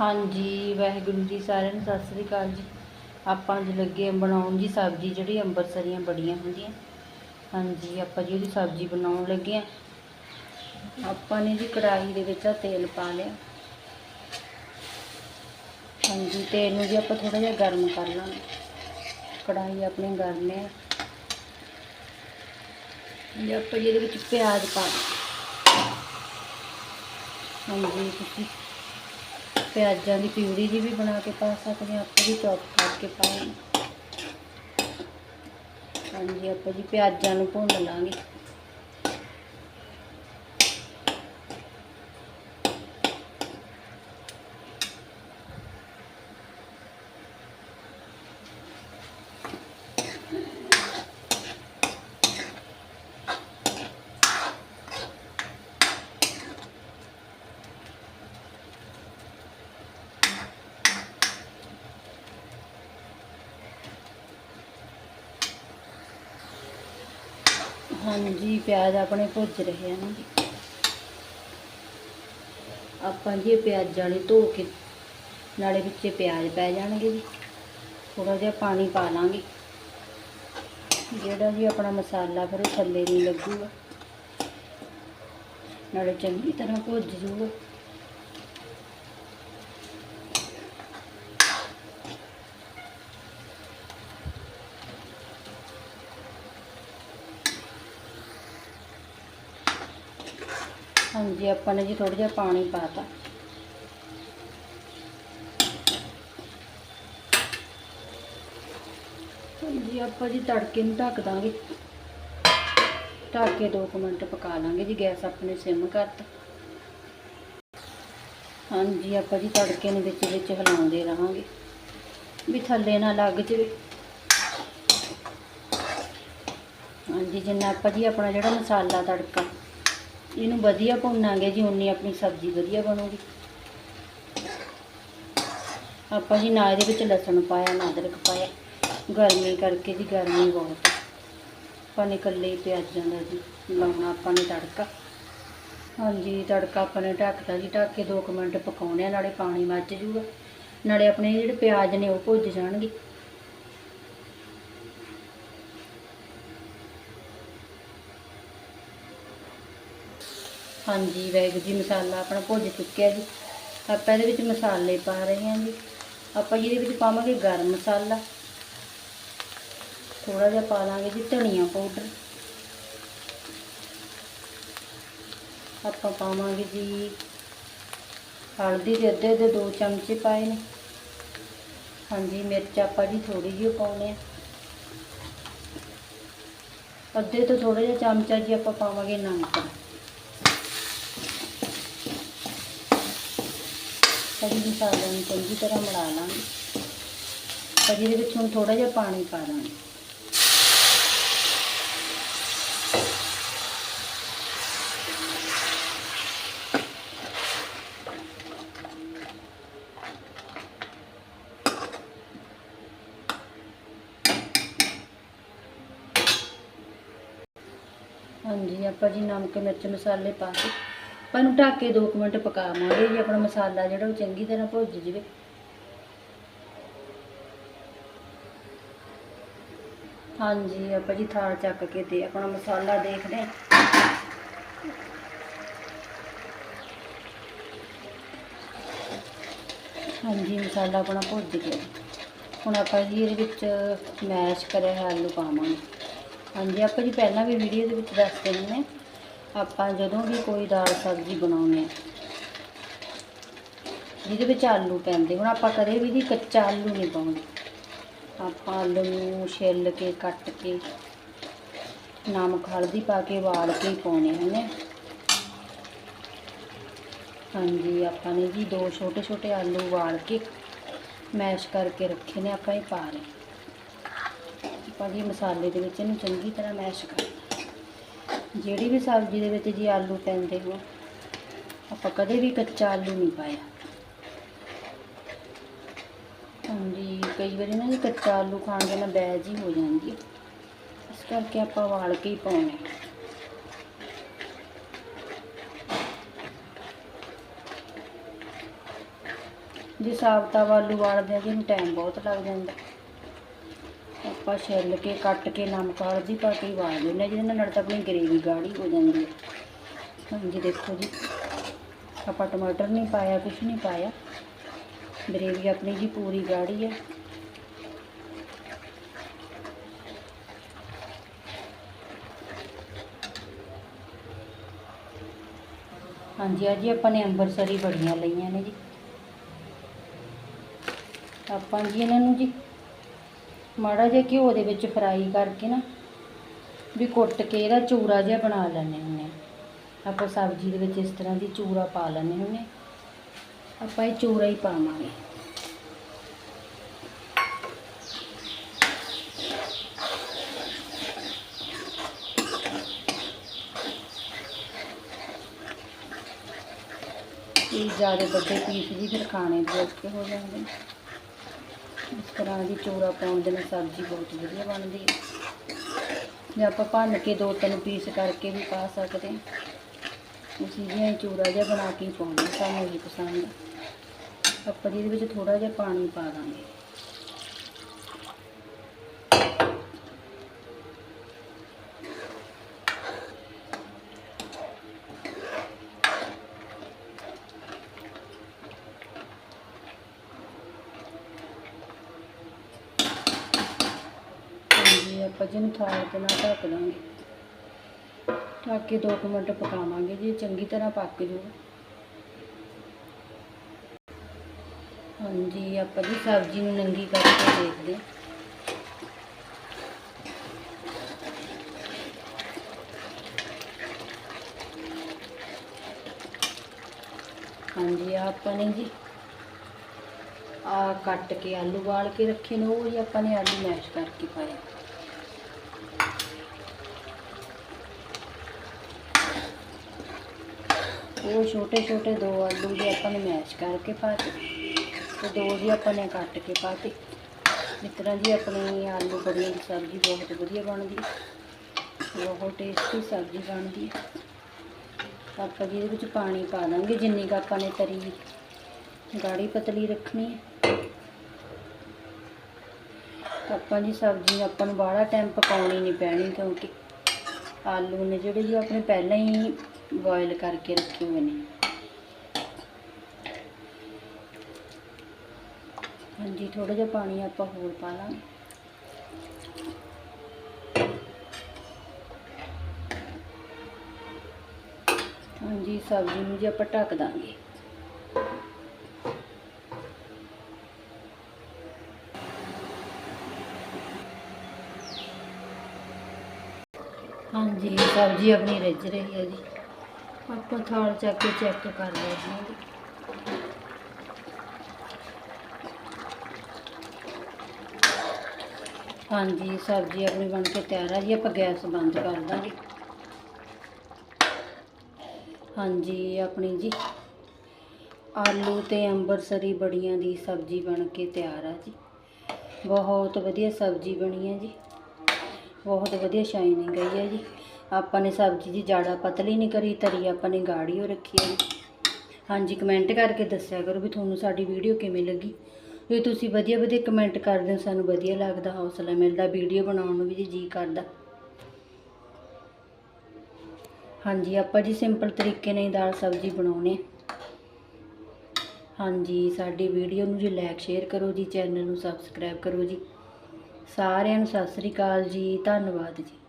ਹਾਂਜੀ, ਵਾਹਿਗੁਰੂ ਜੀ, ਸਾਰਿਆਂ ਨੂੰ ਸਤਿ ਸ੍ਰੀ ਅਕਾਲ ਜੀ। ਆਪਾਂ ਅੱਜ ਲੱਗੇ ਹਾਂ ਬਣਾਉਣ ਜੀ ਸਬਜ਼ੀ, ਜਿਹੜੀ ਅੰਬਰਸਰੀਆਂ ਬੜੀਆਂ ਹੁੰਦੀਆਂ। ਹਾਂਜੀ, ਆਪਾਂ ਜੀ ਉਹਦੀ ਸਬਜ਼ੀ ਬਣਾਉਣ ਲੱਗੇ ਹਾਂ। ਆਪਾਂ ਨੇ ਜੀ ਕੜਾਹੀ ਦੇ ਵਿੱਚ ਆਹ ਤੇਲ ਪਾ ਲਿਆ। ਹਾਂਜੀ, ਤੇਲ ਨੂੰ ਜੀ ਆਪਾਂ ਥੋੜਾ ਜਿਹਾ ਗਰਮ ਕਰ ਲਾਂਗੇ। ਕੜਾਹੀ ਆਪਣੀ ਗਰਮ ਹੈ। ਜੀ ਆਪਾਂ ਜੀ ਇਹਦੇ ਵਿੱਚ ਪਿਆਜ਼ ਪਾ ਹਾਂਜੀ, ਤੁਸੀਂ ਪਿਆਜ਼ਾਂ ਦੀ ਪਿਊਰੀ ਜੀ ਵੀ ਬਣਾ ਕੇ ਪਾ ਸਕਦੇ ਹਾਂ, ਆਪਾਂ ਵੀ ਚੌਪ ਕਰਕੇ ਪਾਏ ਹਾਂਜੀ, ਆਪਾਂ ਜੀ ਪਿਆਜ਼ਾਂ ਨੂੰ ਭੁੰਨ ਲਾਂਗੇ। ਹਾਂਜੀ, ਪਿਆਜ਼ ਆਪਣੇ ਭੁੱਜ ਰਹੇ ਹਨ ਜੀ ਆਪਾਂ ਜੀ ਇਹ ਪਿਆਜ਼ਾਂ ਵਾਲੇ ਧੋ ਕੇ, ਨਾਲੇ ਵਿੱਚ ਪਿਆਜ਼ ਪੈ ਜਾਣਗੇ ਜੀ। ਥੋੜਾ ਜਿਹਾ ਪਾਣੀ ਪਾ ਲਾਂਗੇ। ਜਿਹੜਾ ਜੀ ਆਪਣਾ ਮਸਾਲਾ ਫਿਰ ਥੱਲੇ ਨਹੀਂ ਲੱਗੂਗਾ। ਨਾਲੇ ਚੰਗੀ ਤਰ੍ਹਾਂ ਭੁੱਜ ਜੂਗਾ। ਹਾਂਜੀ ਆਪਾਂ ਨੇ ਜੀ ਥੋੜਾ ਜਿਹਾ ਪਾਣੀ ਪਾਤਾ। ਹਾਂਜੀ ਆਪਾਂ ਜੀ ਤੜਕੇ ਨੂੰ ਢੱਕ ਦਾਂਗੇ। ਢੱਕ ਕੇ 2 ਮਿੰਟ ਪਕਾ ਲਾਂਗੇ ਜੀ, ਗੈਸ ਆਪਣੇ ਸਿਮ ਕਰਤਾ। ਹਾਂਜੀ, ਆਪਾਂ ਜੀ ਤੜਕੇ ਨੂੰ ਵਿੱਚ ਵਿੱਚ ਹਿਲਾਉਂਦੇ ਰਹਾਂਗੇ। ਵੀ ਥੱਲੇ ਨਾ ਲੱਗ ਜਾਵੇ। ਹਾਂਜੀ, ਜਿੰਨਾ ਆਪਾਂ ਜੀ ਆਪਣਾ ਜਿਹੜਾ ਮਸਾਲਾ ਤੜਕਾ ਇਹਨੂੰ ਵਧੀਆ ਭੁੰਨਾਂਗੇ ਜੀ, ਉਨੀ ਆਪਣੀ ਸਬਜ਼ੀ ਵਧੀਆ ਬਣੂਗੀ। ਆਪਾਂ ਜੀ ਨਾ ਇਹਦੇ ਵਿੱਚ ਲਸਣ ਪਾਇਆ ਨਾ ਅਦਰਕ ਪਾਇਆ। ਗਰਮੀ ਕਰਕੇ ਜੀ, ਗਰਮੀ ਬਹੁਤ। ਆਪਾਂ ਨੇ ਇਕੱਲੇ ਹੀ ਪਿਆਜ਼ਾਂ ਦਾ ਜੀ, ਲਾਉਣਾ ਆਪਾਂ ਨੇ ਤੜਕਾ। ਹਾਂਜੀ, ਤੜਕਾ ਆਪਾਂ ਨੇ ਢੱਕਦਾ ਜੀ, ਢੱਕ ਕੇ 2 ਮਿੰਟ ਪਕਾਉਣੇ ਆ, ਨਾਲੇ ਪਾਣੀ ਮੱਚ ਜੂਗਾ। ਨਾਲੇ ਆਪਣੇ ਜਿਹੜੇ ਪਿਆਜ਼ ਨੇ ਉਹ ਭੁੱਜ ਜਾਣਗੇ। ਹਾਂਜੀ ਵੈਗ ਜੀ, ਮਸਾਲਾ ਆਪਣਾ ਭੁੱਜ ਚੁੱਕਿਆ ਜੀ। ਆਪਾਂ ਇਹਦੇ ਵਿੱਚ ਮਸਾਲੇ ਪਾ ਰਹੇ ਹਾਂ ਜੀ। ਆਪਾਂ ਜਿਹਦੇ ਵਿੱਚ ਪਾਵਾਂਗੇ ਗਰਮ ਮਸਾਲਾ। ਥੋੜਾ ਜਿਹਾ ਪਾ ਲਾਂਗੇ ਜੀ ਧਨੀਆ ਪਾਊਡਰ। ਆਪਾਂ ਪਾਵਾਂਗੇ ਜੀ ਹਲਦੀ ਦੇ ਅੱਧੇ ਦੇ ਦੋ ਚਮਚੇ ਪਾਏ ਨੇ। ਹਾਂਜੀ, ਮਿਰਚ ਆਪਾਂ ਜੀ ਥੋੜੀ ਜਿਹੀ ਪਾਉਣੇ ਆ। ਅੱਧੇ ਤੋਂ ਥੋੜਾ ਜਿਹਾ ਚਮਚਾ ਜੀ ਆਪਾਂ ਪਾਵਾਂਗੇ ਨਮਕ। ਸਾਰੀ ਮਸਾਲਾ ਨੂੰ ਚੰਗੀ ਤਰ੍ਹਾਂ ਮਿਲਾ ਲਾਂਗੇ। ਪਰ ਇਹਦੇ ਵਿੱਚ ਹੁਣ ਥੋੜਾ ਜਿਹਾ ਪਾਣੀ ਪਾ ਦਾਂਗੇ ਹਾਂਜੀ, ਆਪਾਂ ਜੀ ਨਮਕ, ਮਿਰਚ, ਮਸਾਲੇ ਪਾ ਕੇ ਆਪਾਂ ਨੂੰ ਢੱਕ ਕੇ 2 ਮਿੰਟ ਪਕਾਵਾਂਗੇ ਜੀ, ਆਪਣਾ ਮਸਾਲਾ ਜਿਹੜਾ ਉਹ ਚੰਗੀ ਤਰ੍ਹਾਂ ਭੁੱਜ ਜਾਵੇ। ਹਾਂਜੀ, ਆਪਾਂ ਜੀ ਥਾਲ ਚੱਕ ਕੇ ਤੇ ਆਪਣਾ ਮਸਾਲਾ ਦੇਖਦੇ ਹਾਂ। ਹਾਂਜੀ, ਮਸਾਲਾ ਆਪਣਾ ਭੁੱਜ ਗਿਆ। ਹੁਣ ਆਪਾਂ ਜੀ ਇਹਦੇ ਵਿੱਚ ਮੈਸ਼ ਕਰਿਆ ਹੋਇਆ ਆਲੂ ਪਾਵਾਂਗੇ। ਹਾਂਜੀ, ਆਪਾਂ ਜੀ ਪਹਿਲਾਂ ਵੀ ਵੀਡੀਓ ਦੇ ਵਿੱਚ ਦੱਸ ਦਿੰਦੇ ਨੇ ਆਪਾਂ ਜਦੋਂ ਵੀ ਕੋਈ ਦਾਲ ਸਬਜ਼ੀ ਬਣਾਉਂਦੇ ਜਿਹਦੇ ਵਿੱਚ ਆਲੂ ਪੈਂਦੇ, ਹੁਣ ਆਪਾਂ ਕਦੇ ਵੀ ਦੀ ਕੱਚਾ ਆਲੂ ਨਹੀਂ ਪਾਉਂਦੇ। ਆਪਾਂ ਆਲੂ ਨੂੰ ਛਿੱਲ ਕੇ, ਕੱਟ ਕੇ, ਨਮਕ, ਹਲਦੀ ਪਾ ਕੇ ਵਾਲ ਕੇ ਹੀ ਪਾਉਣੇ ਹਨ ਹਾਂਜੀ, ਆਪਾਂ ਨੇ ਜੀ ਦੋ ਛੋਟੇ ਛੋਟੇ ਆਲੂ ਵਾਲ ਕੇ ਮੈਸ਼ ਕਰਕੇ ਰੱਖੇ ਨੇ, ਆਪਾਂ ਇਹ ਪਾ ਰਹੇ ਆਪਾਂ ਜੀ ਮਸਾਲੇ ਦੇ ਵਿੱਚ ਇਹਨੂੰ ਚੰਗੀ ਤਰ੍ਹਾਂ ਮੈਸ਼ ਕਰ ਜਿਹੜੀ ਵੀ ਸਬਜ਼ੀ ਦੇ ਵਿੱਚ ਜੀ ਆਲੂ ਪੈਂਦੇ ਹੋ, ਆਪਾਂ ਕਦੇ ਵੀ ਕੱਚਾ ਆਲੂ ਨਹੀਂ ਪਾਇਆ। ਹਾਂਜੀ, ਕਈ ਵਾਰੀ ਨਾ ਜੀ ਕੱਚਾ ਆਲੂ ਖਾਣ ਦੇ ਨਾਲ ਬੈਜ ਹੀ ਹੋ ਜਾਂਦੀ ਹੈ। ਇਸ ਕਰਕੇ ਆਪਾਂ ਵਾਲ ਕੇ ਹੀ ਪਾਉਣੇ ਜੇ ਸਾਬਤਾ ਆਲੂ ਵਾਲਦੇ ਆ, ਜੀ ਇਹਨੂੰ ਟਾਈਮ ਬਹੁਤ ਲੱਗ ਜਾਂਦਾ। ਆਪਾਂ ਛਿੱਲ ਕੇ, ਕੱਟ ਕੇ, ਨਮਕ ਹਲਦੀ ਪਾ ਕੇ ਹੀ ਵਾਲ ਦਿੰਦੇ ਜਿਹਦੇ ਨਾਲ ਤਾਂ ਆਪਣੀ ਗਰੇਵੀ ਗਾੜੀ ਹੋ ਜਾਂਦੀ ਹੈ। ਹਾਂਜੀ, ਦੇਖੋ ਜੀ। ਆਪਾਂ ਟਮਾਟਰ ਨਹੀਂ ਪਾਇਆ ਕੁਝ ਨਹੀਂ ਪਾਇਆ। ਗਰੇਵੀ ਆਪਣੀ ਜੀ ਪੂਰੀ ਗਾੜੀ ਹੈ। ਹਾਂਜੀ ਆ ਜੀ ਆਪਾਂ ਨੇ ਅੰਬਰਸਰੀ ਬੜੀਆਂ ਲਈਆਂ ਨੇ ਜੀ। ਆਪਾਂ ਜੀ ਇਹਨਾਂ ਨੂੰ ਜੀ ਮਾੜਾ ਜਿਹਾ ਘਿਓ ਦੇ ਵਿੱਚ ਫਰਾਈ ਕਰਕੇ ਨਾ ਵੀ ਕੁੱਟ ਕੇ ਇਹਦਾ ਚੂਰਾ ਜਿਹਾ ਬਣਾ ਲੈਂਦੇ ਹੁੰਦੇ ਹਾਂ। ਆਪਾਂ ਸਬਜ਼ੀ ਦੇ ਵਿੱਚ ਇਸ ਤਰ੍ਹਾਂ ਦੀ ਚੂਰਾ ਪਾ ਲੈਂਦੇ ਹੁੰਦੇ ਹਾਂ। ਆਪਾਂ ਇਹ ਚੂਰਾ ਹੀ ਪਾਵਾਂਗੇ। ਇਹ ਜ਼ਿਆਦਾ ਵੱਡੇ ਪੀਸ ਜੀ ਫਿਰ ਖਾਣੇ ਦੇ ਔਖੇ ਹੋ ਜਾਂਦੇ ਨੇ। ਇਸ ਤਰ੍ਹਾਂ ਦੀ ਚੂਰਾ ਪਾਉਣ ਦੇ ਨਾਲ ਸਬਜ਼ੀ ਬਹੁਤ ਵਧੀਆ ਬਣਦੀ ਹੈ। ਜਾਂ ਆਪਾਂ ਭੰਨ ਕੇ ਦੋ ਤਿੰਨ ਪੀਸ ਕਰਕੇ ਵੀ ਪਾ ਸਕਦੇ ਹਾਂ। ਅਸੀਂ ਜਿਹਾ ਚੂਰਾ ਜਿਹਾ ਬਣਾ ਕੇ ਹੀ ਪਾਉਂਦੇ ਸਾਨੂੰ ਇਹ ਪਸੰਦ ਆਪਾਂ ਜੀ ਇਹਦੇ ਵਿੱਚ ਥੋੜਾ ਜਿਹਾ ਪਾਣੀ ਪਾ ਦਾਂਗੇ। ਹਾਂਜੀ ਨੂੰ ਜਿਹਨੂੰ ਥਾਲ ਦੇ ਨਾਲ ਢੱਕ ਦਾਂਗੇ ਢੱਕ ਕੇ 2 ਮਿੰਟ ਪਕਾਵਾਂਗੇ ਜੀ, ਚੰਗੀ ਤਰ੍ਹਾਂ ਪੱਕ ਜੂਗਾ ਹਾਂਜੀ, ਆਪਾਂ ਜੀ ਸਬਜ਼ੀ ਨੂੰ ਨੰਗੀ ਕਰਕੇ ਦੇਖਦੇ ਹਾਂ। ਹਾਂਜੀ, ਆਪਾਂ ਨੇ ਜੀ ਆ ਕੱਟ ਕੇ ਆਲੂ ਵਾਲ ਕੇ ਰੱਖੇ ਨੇ, ਉਹ ਜੀ ਆਪਾਂ ਨੇ ਆਲੂ ਮੈਸ਼ ਕਰਕੇ ਪਾਇਆ ਉਹ ਛੋਟੇ ਛੋਟੇ ਦੋ ਆਲੂ ਜੀ ਆਪਾਂ ਨੇ ਮੈਸ਼ ਕਰਕੇ ਪਾਤੇ ਤੇ ਦੋ ਜੀ ਆਪਾਂ ਨੇ ਕੱਟ ਕੇ ਪਾਤੇ ਇਸ ਤਰ੍ਹਾਂ ਜੀ ਆਪਣੀ ਆਲੂ ਬੜੀਆਂ ਦੀ ਸਬਜ਼ੀ ਬਹੁਤ ਵਧੀਆ ਬਣਦੀ ਹੈ, ਬਹੁਤ ਟੇਸਟੀ ਸਬਜ਼ੀ ਬਣਦੀ ਹੈ। ਆਪਾਂ ਜੀ ਇਹਦੇ ਵਿੱਚ ਪਾਣੀ ਪਾ ਦਾਂਗੇ, ਜਿੰਨੀ ਕੁ ਆਪਾਂ ਨੇ ਤਰੀ ਗਾੜੀ ਪਤਲੀ ਰੱਖਣੀ ਹੈ। ਆਪਾਂ ਜੀ ਸਬਜ਼ੀ ਆਪਾਂ ਨੂੰ ਬਾਹਲਾ ਟਾਈਮ ਪਕਾਉਣੀ ਨਹੀਂ ਪੈਣੀ ਕਿਉਂਕਿ ਆਲੂ ਨੇ ਜਿਹੜੇ ਜੀ ਆਪਣੇ ਪਹਿਲਾਂ ਹੀ ਬੋਇਲ ਕਰਕੇ ਰੱਖੇ ਹੋਏ ਨੇ। ਹਾਂਜੀ ਥੋੜਾ ਜਿਹਾ ਪਾਣੀ ਆਪਾਂ ਹੋਰ ਪਾ ਲਾਂਗੇ। ਹਾਂਜੀ, ਸਬਜ਼ੀ ਨੂੰ ਜੀ ਆਪਾਂ ਢੱਕ ਦਾਂਗੇ। ਹਾਂਜੀ, ਸਬਜ਼ੀ ਆਪਣੀ ਰਿੱਝ ਰਹੀ ਹੈ ਜੀ। ਆਪਾਂ ਥਾਲ ਚੱਕ ਕੇ ਚੈੱਕ ਕਰ ਲੈਂਦੇ ਹਾਂ ਜੀ ਹਾਂਜੀ, ਸਬਜ਼ੀ ਆਪਣੀ ਬਣ ਕੇ ਤਿਆਰ ਆ ਜੀ, ਆਪਾਂ ਗੈਸ ਬੰਦ ਕਰ ਦਾਂਗੇ। ਹਾਂਜੀ, ਆਪਣੀ ਜੀ, ਆਲੂ ਤੇ ਅੰਬਰਸਰੀ ਬੜੀਆਂ ਦੀ ਸਬਜ਼ੀ ਬਣ ਕੇ ਤਿਆਰ ਆ ਜੀ। ਬਹੁਤ ਵਧੀਆ ਸਬਜ਼ੀ ਬਣੀ ਹੈ ਜੀ। ਬਹੁਤ ਵਧੀਆ ਸ਼ਾਈਨਿੰਗ ਆਈ ਹੈ ਜੀ। ਆਪਾਂ ਨੇ ਸਬਜ਼ੀ ਦੀ ਜਾੜਾ ਪਤਲੀ ਨਹੀਂ ਕਰੀ ਤਰੀ ਆਪਾਂ ਨੇ ਗਾੜੀ ਹੋ ਰੱਖੀ ਹੈ ਹਾਂਜੀ ਕਮੈਂਟ ਕਰਕੇ ਦੱਸਿਆ ਕਰੋ ਵੀ ਤੁਹਾਨੂੰ ਸਾਡੀ ਵੀਡੀਓ ਕਿਵੇਂ ਲੱਗੀ। ਜੇ ਤੁਸੀਂ ਵਧੀਆ ਵਧੀਆ ਕਮੈਂਟ ਕਰਦੇ ਹੋ, ਸਾਨੂੰ ਵਧੀਆ ਲੱਗਦਾ ਹੌਸਲਾ ਮਿਲਦਾ ਵੀਡੀਓ ਬਣਾਉਣ ਨੂੰ ਵੀ ਜੀ ਕਰਦਾ। ਹਾਂਜੀ, ਆਪਾਂ ਜੀ ਸਿੰਪਲ ਤਰੀਕੇ ਨਾਲ ਦਾਲ ਸਬਜ਼ੀ ਬਣਾਉਣੇ ਹਾਂਜੀ, ਸਾਡੀ ਵੀਡੀਓ ਨੂੰ ਜੀ ਲਾਈਕ ਸ਼ੇਅਰ ਕਰੋ ਜੀ ਚੈਨਲ ਨੂੰ ਸਬਸਕ੍ਰਾਈਬ ਕਰੋ ਜੀ। ਸਾਰਿਆਂ ਨੂੰ ਸਤਿ ਸ੍ਰੀ ਅਕਾਲ ਜੀ, ਧੰਨਵਾਦ ਜੀ।